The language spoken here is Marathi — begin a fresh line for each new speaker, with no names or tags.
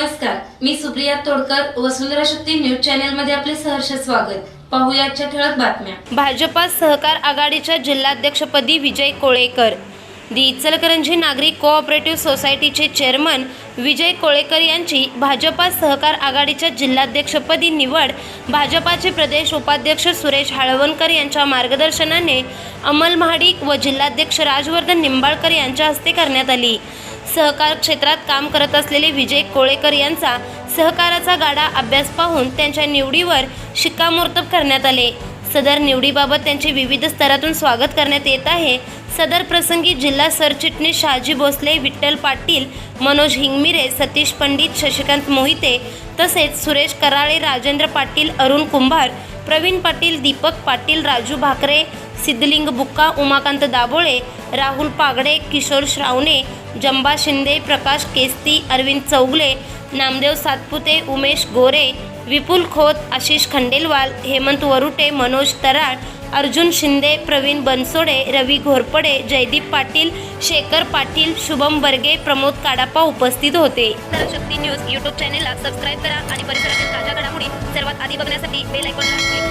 नमस्कार मी सुप्रिया तोडकर वसुंधरा शक्ती न्यूज चॅनेल मध्ये आपले सहर्ष स्वागत. पाहुयाच्या ठळक बातम्या.
भाजपा सहकार आघाडीच्या जिल्हाध्यक्षपदी विजय कोळेकर. दि इचलकरंजी नागरिक कोऑपरेटिव्ह सोसायटीचे चेअरमन विजय कोळेकर यांची भाजपा सहकार आघाडीच्या जिल्हाध्यक्षपदी निवड भाजपाचे प्रदेश उपाध्यक्ष सुरेश हाळवणकर यांच्या मार्गदर्शनाने अमल महाडिक व जिल्हाध्यक्ष राजवर्धन निंबाळकर यांच्या हस्ते करण्यात आली. सहकार क्षेत्रात काम करत असलेले विजय कोळेकर यांचा सहकाराचा गाडा अभ्यास पाहून त्यांच्या निवडीवर शिक्कामोर्तब करण्यात आले. सदर निवडीबाबत त्यांचे विविध स्तरातून स्वागत करण्यात येत आहे. सदर प्रसंगी जिल्हा सरचिटणीस शहाजी भोसले विठ्ठल पाटील मनोज हिंगमिरे सतीश पंडित शशिकांत मोहिते तसेच सुरेश कराळे राजेंद्र पाटील अरुण कुंभार प्रवीण पाटील दीपक पाटील राजू भाकरे सिद्धलिंग बुक्का उमाकांत दाभोळे राहुल पागडे किशोर श्रावणे जंबा शिंदे प्रकाश केस्ती अरविंद चौगले नामदेव सातपुते उमेश गोरे विपुल खोत आशिष खंडेलवाल हेमंत वरुटे मनोज तराळ अर्जुन शिंदे प्रवीण बनसोडे रवी घोरपडे जयदीप पाटील शेखर पाटील शुभम बर्गे प्रमोद काडापा उपस्थित होते. शक्ती न्यूज यूट्यूब चॅनेलला सबस्क्राईब करा आणि परिसरातील ताज्या घडामोडी सर्वात आधी बघण्यासाठी बेल आयकॉनला क्लिक